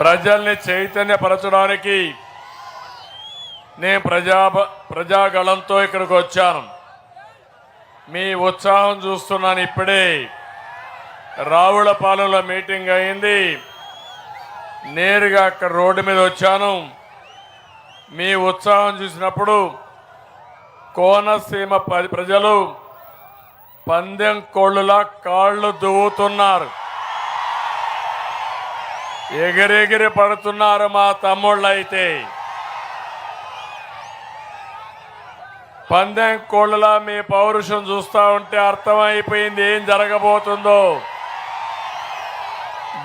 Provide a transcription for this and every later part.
ప్రజల్ని చైతన్యపరచడానికి నేను ప్రజా ప్రజాగళంతో ఇక్కడికి వచ్చాను. మీ ఉత్సాహం చూస్తున్నాను ఇప్పుడే. రావులపాలెంలో మీటింగ్ అయింది. నేరుగా అక్కడ రోడ్డు మీద వచ్చాను. మీ ఉత్సాహం చూసినప్పుడు కోనసీమ ప్రజలు పందెం కోళ్ళులా కాళ్ళు దువ్వుతున్నారు. ఎగిరెగిరి పడుతున్నారు మా తమ్ముళ్ళు అయితే పందెం కోళ్ళలా మీ పౌరుషం చూస్తా ఉంటే అర్థమైపోయింది ఏం జరగబోతుందో.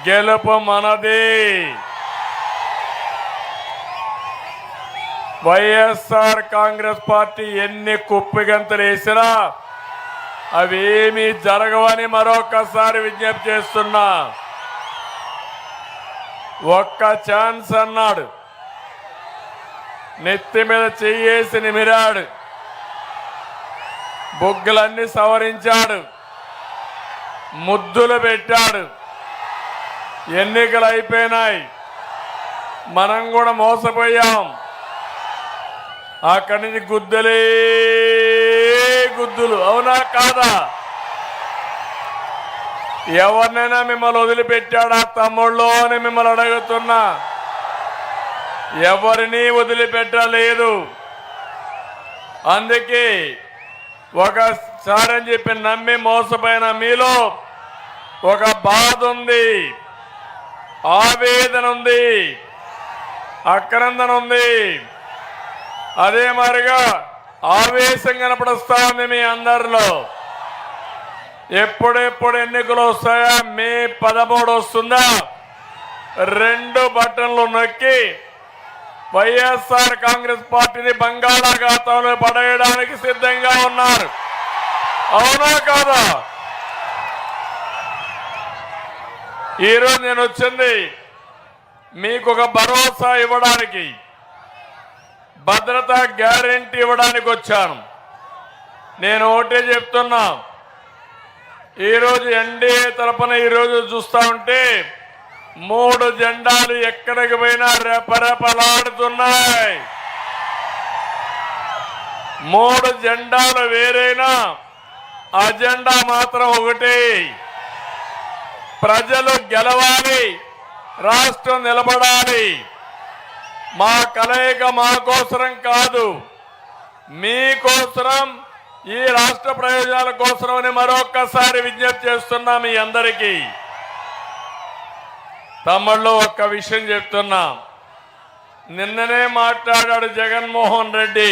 గెలుపు మనది. వైఎస్ఆర్ కాంగ్రెస్ పార్టీ ఎన్ని కుప్పిగంతలు వేసినా అవేమీ జరగవని మరొకసారి విజ్ఞప్తి చేస్తున్నా. ఒక్క ఛాన్స్ అన్నాడు. నెత్తి మీద చెయ్యేసి నిమిరాడు. బొగ్గులన్నీ సవరించాడు. ముద్దులు పెట్టాడు. ఎన్నికలు అయిపోయినాయి. మనం కూడా మోసపోయాం. అక్కడి నుంచి గుద్దులే గుద్దులు. అవునా కాదా? ఎవరినైనా మిమ్మల్ని వదిలిపెట్టాడా తమ్ముళ్ళు అని మిమ్మల్ని అడుగుతున్నా. ఎవరిని వదిలిపెట్టలేదు. అందుకే ఒకసారి అని చెప్పి నమ్మి మోసపోయిన మీలో ఒక బాధ ఉంది ఆవేదన ఉంది అక్రందన ఉంది. అదే మారిగా ఆవేశం కనపడుస్తా ఉంది మీ అందరిలో. ఎప్పుడెప్పుడు ఎన్నికలు వస్తాయా? మే పదమూడు వస్తుందా? రెండు బటన్లు నొక్కి వైఎస్ఆర్ కాంగ్రెస్ పార్టీని బంగాళాఖాతంలో పడేయడానికి సిద్ధంగా ఉన్నారు. అవునా కాదా? ఈరోజు నేను వచ్చింది మీకు ఒక భరోసా ఇవ్వడానికి భద్రత గ్యారంటీ ఇవ్వడానికి వచ్చాను. నేను ఒకటే చెప్తున్నా ఈరోజు ఎన్డీఏ తరపున ఈరోజు చూస్తా ఉంటే మూడు జెండాలు ఎక్కడికి పోయినా రెపరెపలాడుతున్నాయి. మూడు జెండాలు వేరైనా అజెండా మాత్రం ఒకటి. ప్రజలు గెలవాలి రాష్ట్రం నిలబడాలి. మా కలయిక మా కోసరం కాదు మీకోసరం ఈ రాష్ట్ర ప్రయోజనాల కోసమని మరొక్కసారి విజ్ఞప్తి చేస్తున్నా మీ అందరికీ. తమ్ముళ్ళు ఒక్క విషయం చెప్తున్నా. నిన్ననే మాట్లాడాడు జగన్మోహన్ రెడ్డి.